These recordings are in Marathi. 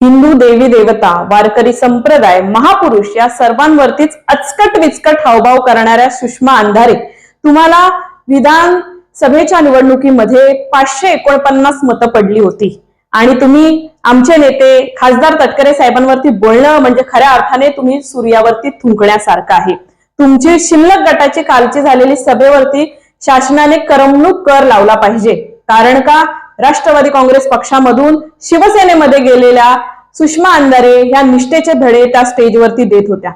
हिंदू देवी देवता वारकरी संप्रदाय महापुरुष या सर्वांवरतीच अचकट विचकट हावभाव करणाऱ्या सुषमा अंधारे. तुम्हाला विधान सभेच्या निवडणुकीमध्ये पाचशे एकोणपन्नास मतं पडली होती. आणि तुम्ही आमचे नेते खासदार तटकरे साहेबांवरती बोलणं म्हणजे खऱ्या अर्थाने तुम्ही सूर्यावरती थुंकण्यासारखं आहे. तुमची शिल्लक गटाची कालची झालेली सभेवरती शासनाने करमणूक कर लावला पाहिजे. कारण का? राष्ट्रवादी काँग्रेस पक्षामधून शिवसेनेमध्ये गेलेल्या सुषमा अंधारे या निष्ठेचे धडे त्या स्टेजवरती देत होत्या.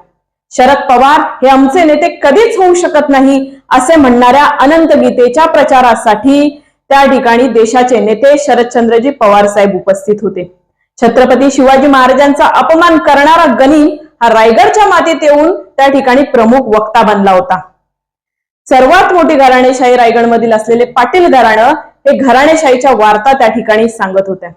शरद पवार हे आमचे नेते कधीच होऊ शकत नाही असे म्हणणाऱ्या अनंत गीतेच्या प्रचारासाठी त्या ठिकाणी देशाचे नेते शरदचंद्रजी पवार साहेब उपस्थित होते. छत्रपती शिवाजी महाराजांचा अपमान करणारा गणी हा रायगडच्या मातीत येऊन त्या ठिकाणी प्रमुख वक्ता बनला होता. सर्वात मोठी घराणेशाही रायगडमधील असलेले पाटील घराणं हे घराणेशाहीच्या वार्ता त्या ठिकाणी सांगत होत्या.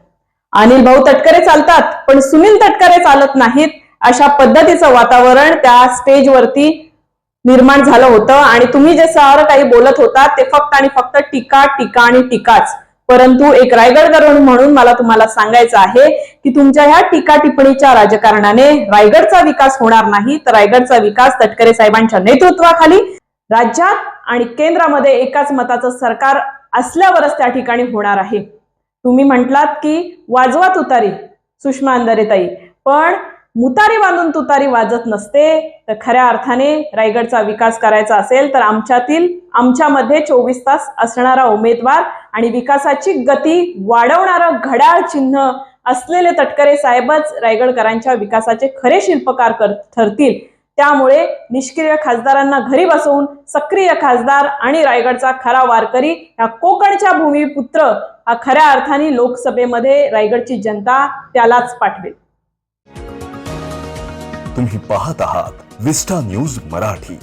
अनिल भाऊ तटकरे चालतात पण सुनील तटकरे चालत नाहीत अशा पद्धतीचं वातावरण त्या स्टेजवरती निर्माण झालं होतं. आणि तुम्ही जे सर काही बोलत होता ते फक्त आणि फक्त टीका टीका आणि टीकाच. परंतु एक रायगडकर म्हणून मला तुम्हाला सांगायचं आहे की तुमच्या ह्या टीका टिप्पणीच्या राजकारणाने रायगडचा विकास होणार नाही तर रायगडचा विकास तटकरे साहेबांच्या नेतृत्वाखाली राज्यात आणि केंद्रामध्ये एकाच मताचं सरकार असल्यावरच त्या ठिकाणी होणार आहे. तुम्ही म्हटलात की वाजवा तुतारी सुषमा अंधारेताई. पण मुतारी बांधून तुतारी वाजत नसते. तर खऱ्या अर्थाने रायगडचा विकास करायचा असेल तर आमच्यातील आमच्यामध्ये चोवीस तास असणारा उमेदवार आणि विकासाची गती वाढवणारं घड्याळ चिन्ह असलेले तटकरे साहेबच रायगडकरांच्या विकासाचे खरे शिल्पकार कर ठरतील. त्यामुळे निष्क्रिय खासदारांना घरी बसवून सक्रिय खासदार आणि रायगडचा खरा वारकरी या कोकणच्या भूमिपुत्र हा खऱ्या अर्थाने लोकसभेमध्ये रायगडची जनता त्यालाच पाठवेल. तुम्ही पाहत आहात विस्टा न्यूज मराठी.